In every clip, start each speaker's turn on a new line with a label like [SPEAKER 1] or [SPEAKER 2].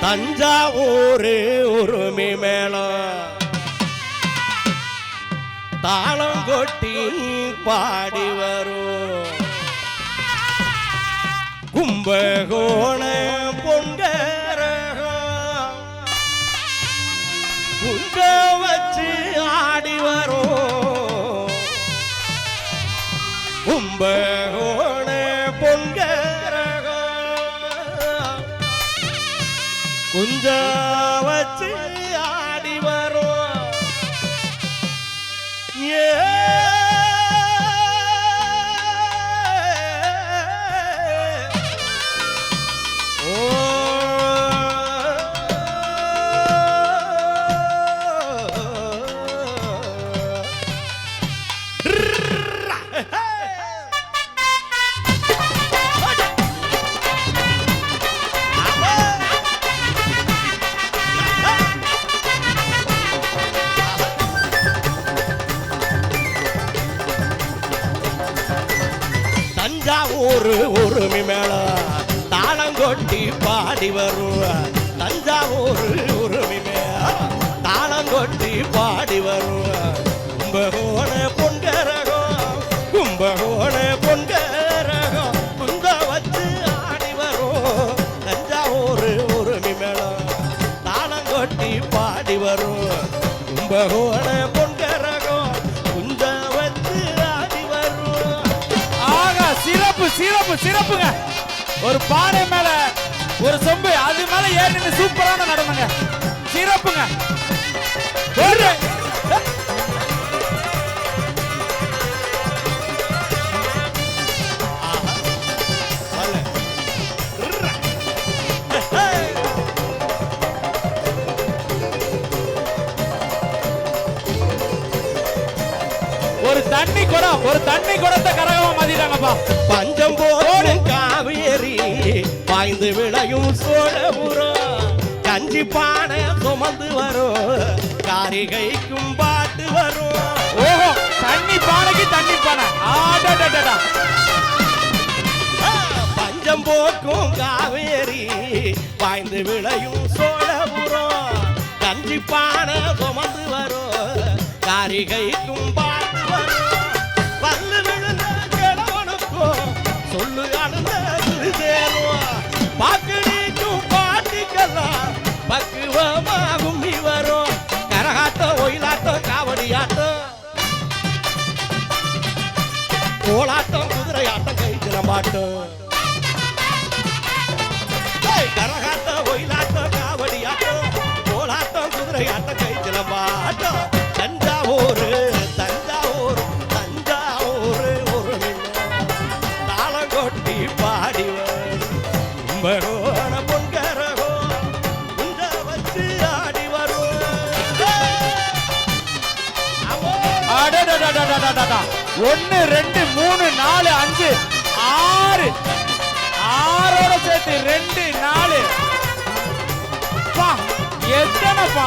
[SPEAKER 1] தஞ்சாவூர் உருமி மேளம். தாளம் கொட்டி பாடி வரும். கும்பகோண பொங்கரகம் குங்க வச்சு ஆடி வரும். கும்பகோண குஞ்ச வச்சு ஆடி வரும் ஏ. Rrrr. உரிமை மேல தாளம் கொட்டி பாடி வரும் தஞ்சாவூர் உரிமை மேல தாளம் கொட்டி பாடி வரும்
[SPEAKER 2] ஒரு மேல ஒரு சொம்பு அது மேல ஏறி சூப்பரான நடனங்க. சிறப்புங்க. ஒரு ஒரு தண்ணி குடம் ஒரு தண்ணி குடத்தை கரகமா மாத்திட்டாங்கப்பா
[SPEAKER 1] பஞ்சம் போடும் பாய்ந்து விளையும் சோழபுரம் கஞ்சி பானை சுமந்து வரும் காரிகைக்கும் பாட்டு வரும்
[SPEAKER 2] ஓஹோ தண்ணி பானைக்கு தண்ணி பானை. ஆடடடடா
[SPEAKER 1] பஞ்சம் போக்கும் காவேரி பாய்ந்து விளையும் சோழபுரம் கஞ்சி பானை சுமந்து வரும் காரிகைக்கும் பாட்டு பாட்டு. கரகாட்டம் ஒயிலாட்டம் காவடி ஆட்டம் கோலாட்டம் குதிரை ஆட்டம் கைச்சில பாட்டம். தஞ்சாவூர் தஞ்சாவூர் தஞ்சாவூர் ஒரு தாளம் கொட்டி பாடிவர். உம்பரோட பொன்கரகோ உண்ட வச்சு ஆடி வரும்
[SPEAKER 2] ஒன்னு ரெண்டு மூணு நாலு அஞ்சு.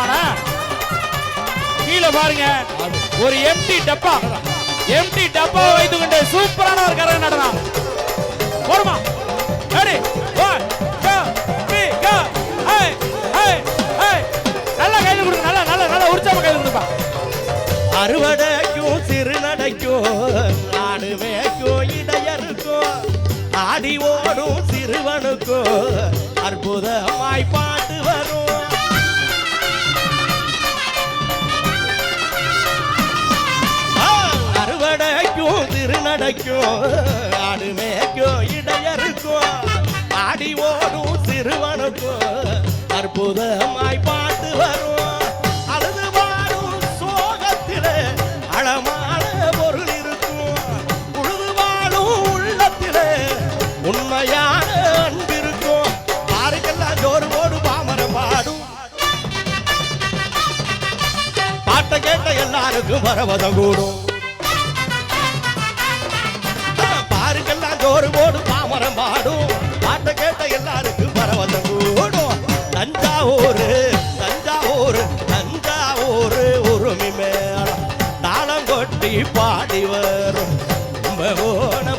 [SPEAKER 2] எத்தனை கீழே பாருங்க. ஒரு எம்டி டப்பா. எம்டி டப்பா வைத்துக் கொண்டு சூப்பரான ஒரு கரக நடனம். போடுமா? Ready one two three go hey hey hey நல்லா கையில் கொடுங்க. நல்லா நல்லா நல்லா உற்சாகமா கையில் கொடுப்பா.
[SPEAKER 1] அறுவடைக்கும் சிறுநடைக்கும் ஆடு இடையருக்கும் ஆடி ஓடும் சிறுவனுக்கும் அற்புதமாய்ப்பா. அறுவடைக்கும் ஆடு மேய்க்கும் இடையருக்கும் ஆடி ஓடும் சிறுவனுக்கும் அற்புதமாய் பாட்டு வரும். அழுது வாடும் சோகத்திலே அழமான பொருள் இருக்கும். உழுது வாடும் உள்ளத்திலே உண்மையான அன்பு இருக்கும் பாருக்கெல்லாம் ஜோறு ஓடு பாமர பாடும் பாட்டை கேட்ட எல்லாருக்கும் பரவதம் கூடும். பாடி வரும். கும்பகோண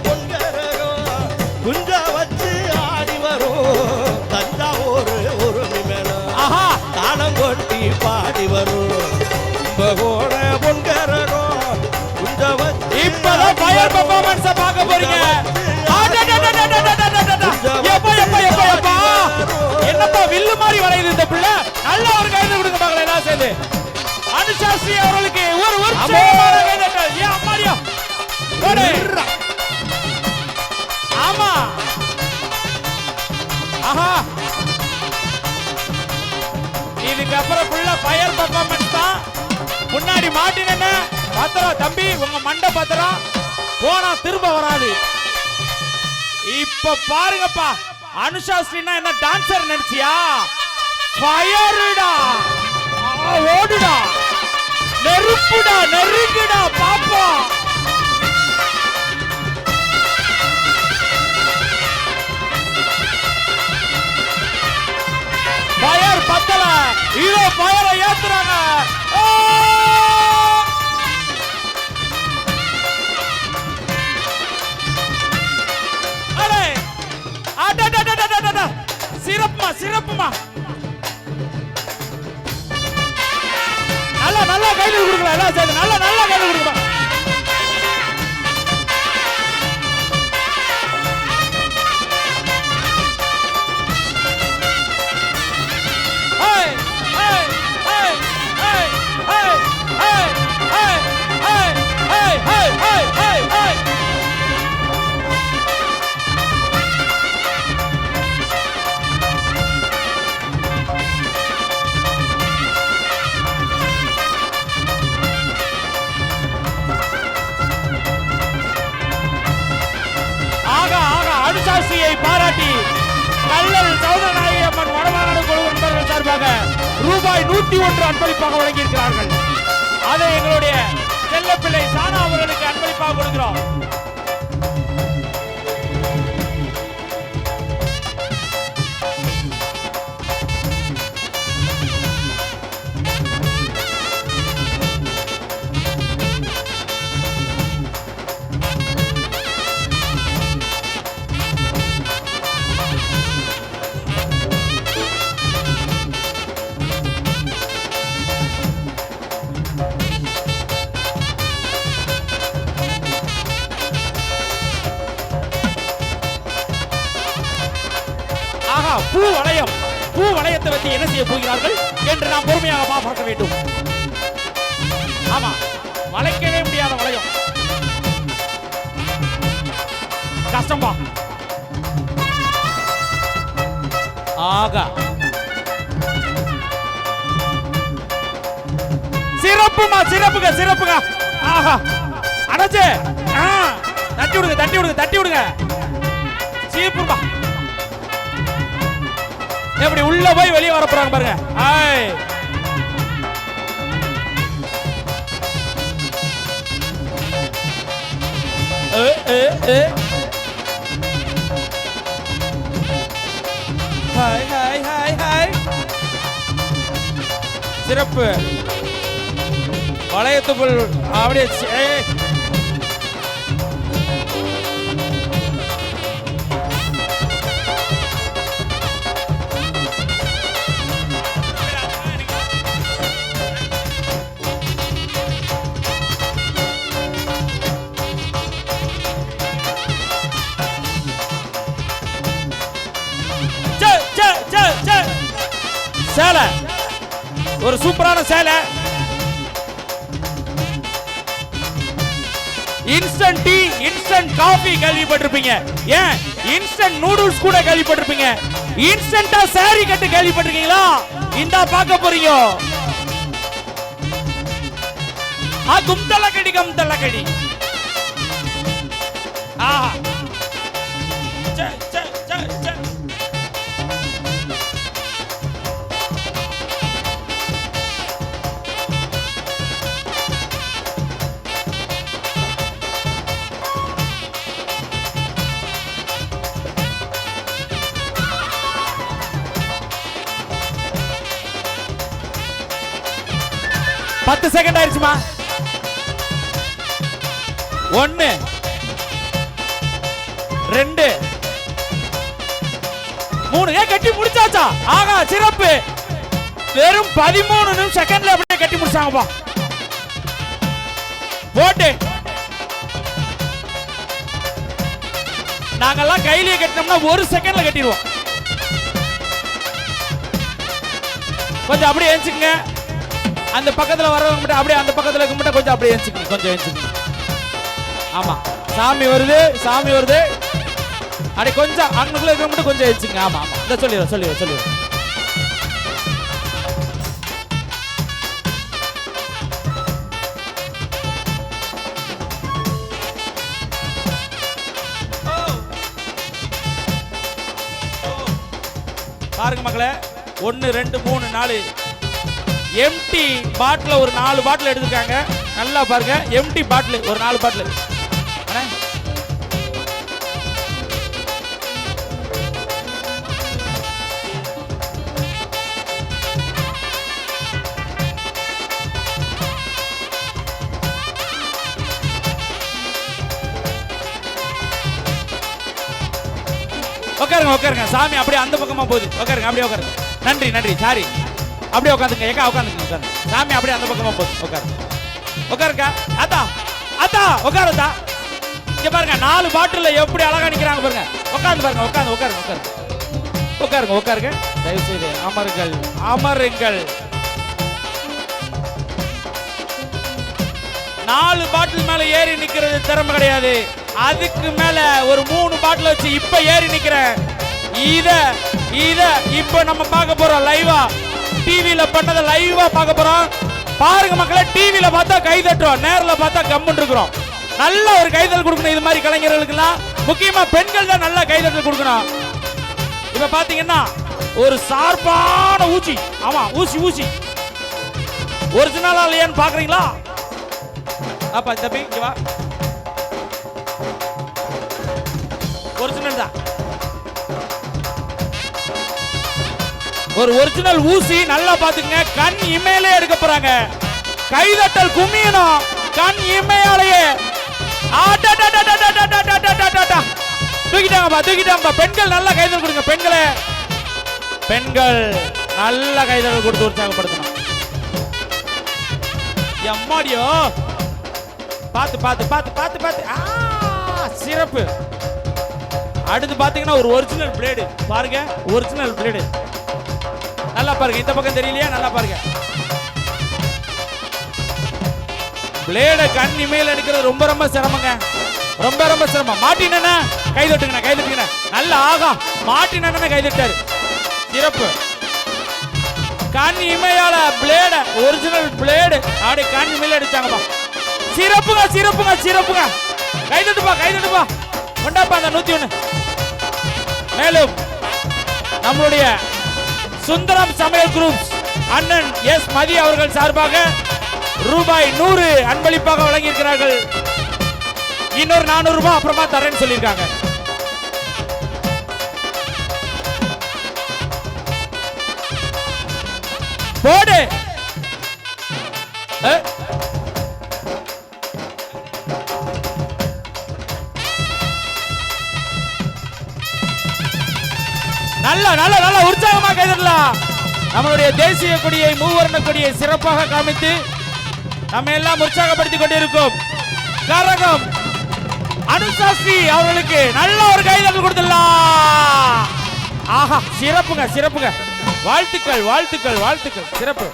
[SPEAKER 2] பத்திரம் தம்பி? உங்க மண்டை பத்திரம் போனா திரும்ப வராது. இப்ப பாருங்கப்பா. அனுஷாஸ்ரீனா என்ன டான்சர் நினைச்சியா ஃபயருடா ஓடுடா. நெருப்புடா நெருங்குடா பாப்பா. ஃபயர் பத்தல. இதோ ஃபயரை ஏத்துறாங்க. சிறப்புமா? சிறப்புமா நல்லா நல்லா கையில் கொடுக்கலாம் எல்லாம் சேர்ந்து நல்லா நல்லா கையில் கொடுக்கலாம் அன்பளிப்பாக வழங்கியிருக்கிறார்கள். அதை எங்களுடைய செல்லப்பிள்ளை சானா அவர்களுக்கு அன்பளிப்பாக கொடுக்கிறோம். வளையத்தை வச்சு என்ன செய்ய போகிறார்கள் என்று நாம் பொறுமையாக பார்க்க வேண்டும். ஆமா வளைக்கவே முடியாத வளையம். கஷ்டம்பா. ஆகா. சிறப்புமா சிறப்புங்க சிறப்புங்க. ஆஹா. அடைச்சு. தட்டி விடுங்க தட்டி விடுங்க தட்டி விடுங்க. சீப்புமா எப்படி உள்ள போய் வெளியே வர போறாங்க பாருங்க. ஆய் ஹாய் ஹாய் ஹாய் ஹாய். சிறப்பு. வளையத்துக்குள் அப்படியே சேலை இன்ஸ்டன்ட் டீ இன்ஸ்டன்ட் காஃபி கேள்விப்பட்டிருப்பீங்க. ஏன்? இன்ஸ்டன்ட் நூடுல்ஸ் கூட கேள்விப்பட்டிருப்பீங்க. இன்ஸ்டன்டா சாரி கட்டு கேள்விப்பட்டிருக்கீங்களா? இந்தா பார்க்க போறீங்க. ஆ கும்தல கடி கும்தல பத்து செகண்ட் ஆயிடுச்சுமா? ஒன்னு ரெண்டு மூணு. ஏன் கட்டி முடிச்சாச்சா? ஆகா சிறப்பு. வெறும் பதிமூணு நிமிஷம் செகண்ட்ல அப்படியே கட்டி முடிச்சாங்கப்பா. போட்டு. நாங்கெல்லாம் கையிலேயே கட்டினோம்னா ஒரு செகண்ட்ல கட்டிடுவோம். கொஞ்சம் அப்படியே எழுச்சுக்கங்க அந்த பக்கத்தில் வரவங்க மட்டும் அப்படியே அந்த பக்கத்தில் இருக்க மட்டும் கொஞ்சம் அப்படியே எழுச்சிக்கணும் கொஞ்சம் எழுச்சிக்கணும் ஆமாம் சாமி வருது சாமி வருது. அப்படியே கொஞ்சம் அங்கக்குள்ள இருக்க மட்டும் கொஞ்சம் எழுச்சிங்க ஆமா ஆமா. இதை சொல்லிடுறேன் சொல்லிடுறேன் சொல்லிடுறேன். பாருங்க மக்களே ஒன்று ரெண்டு மூணு நாலு. எம்டி பாட்டில் ஒரு நாலு பாட்டில் எடுத்துருக்காங்க. நல்லா பாருங்க. எம்டி பாட்டில் ஒரு நாலு பாட்டில் உட்காருங்க உட்காருங்க சாமி அப்படியே அந்த பக்கமா போகுது. உட்காருங்க அப்படியே உட்காருங்க நன்றி நன்றி. சாரி. அப்படியே உட்காந்துங்க ஏக்கா உட்காந்துங்க உட்காந்து சாமி அப்படியே அந்த பக்கமா போகுது. உட்காரு உட்காருக்கா அத்தா அத்தா உட்காருதா இங்க பாருங்க நாலு பாட்டில் எப்படி அழகா நிக்கிறாங்க பாருங்க. உட்காந்து பாருங்க உட்காந்து உட்காருங்க உட்காருங்க. உட்காருங்க உட்காருங்க. தயவு செய்து அமருங்கள் அமருங்கள். நாலு பாட்டில் மேல ஏறி நிக்கிறது திறமை கிடையாது. அதுக்கு மேல ஒரு மூணு பாட்டில் வச்சு இப்ப ஏறி நிக்கிறேன். இத இத இப்ப நம்ம பார்க்க போறோம் லைவா டிவியில பண்ணதை லைவா பார்க்க போறோம். பாருங்க மக்களே டிவியில பார்த்தா கை தட்டுறோம். நேர்ல பார்த்தா கம்முன்னு இருக்கிறோம் நல்ல ஒரு கைதல் கொடுக்கணும் இது மாதிரி கலைஞர்களுக்குலாம் முக்கியமா பெண்கள் தான் நல்ல கைதட்டல் கொடுக்கணும். இப்ப பாத்தீங்கன்னா ஒரு சார்பான ஊசி. ஆமா ஊசி ஊசி. ஒரிஜினலா இல்லையான்னு பாக்குறீங்களா? அப்பா தம்பி இங்க வா. ஒரு ஒரிஜினல் ஊசி நல்லா பாத்துக்கங்க கண் இமையிலே எடுக்க போறாங்க கைதட்டல் கும்மியணும் கண் இமையாலேயே தூக்கிட்டாங்கப்பா தூக்கிட்டாங்கப்பா பெண்கள் நல்லா கைதல் கொடுங்க பெண்களே பெண்கள் நல்ல கைதல் கொடுத்து உற்சாகப்படுத்தணும் எம்மாடியோ பார்த்து பார்த்து பார்த்து பார்த்து பார்த்து சிறப்பு அடுத்து பார்த்தீங்கன்னா ஒரு ஒரிஜினல் பிளேடு பாருங்க ஒரிஜினல் பிளேடு நல்லா பாருங்க. இந்த பக்கம் தெரியலையா? நல்லா பாருங்க. பிளேட கண் இமையில எடுக்கிறது ரொம்ப ரொம்ப சிரமங்க. ரொம்ப ரொம்ப சிரமம். மாட்டினா கை தட்டுங்கண்ணா கை தட்டுங்கண்ணா. நல்ல ஆகா மாட்டினா கை தொட்டாரு? சிறப்பு. கண் இமையால பிளேட ஒரிஜினல் பிளேடு அப்படி கண் இமையில எடுத்தாங்கப்பா சிறப்புங்க சிறப்புங்க சிறப்புங்க. கை தட்டுப்பா கை தட்டுப்பா. கொண்டாப்பா அந்த நூத்தி ஒண்ணு. மேலும் நம்மளுடைய சுந்தரம் சமையல் குரூப் அண்ணன் எஸ் மதி அவர்கள் சார்பாக ரூபாய் நூறு அன்பளிப்பாக வழங்கியிருக்கிறார்கள். இன்னொரு நானூறு ரூபாய் அப்புறமா தரேன்னு சொல்லியிருக்காங்க. போடு. நல்ல நல்ல நல்ல உற்சாகமாக கைதட்டலாம். நம்மளுடைய தேசிய கொடியை மூவர்ண கொடியை சிறப்பாக காமித்து நம்ம எல்லாம் உற்சாகப்படுத்திக் கொண்டிருக்கோம். கரகம் அனுசாஸ்தி அவர்களுக்கு நல்ல ஒரு கைதட்டல் கொடுத்துடலாம். ஆஹா சிறப்புங்க சிறப்புங்க. வாழ்த்துக்கள் வாழ்த்துக்கள் வாழ்த்துக்கள். சிறப்பு.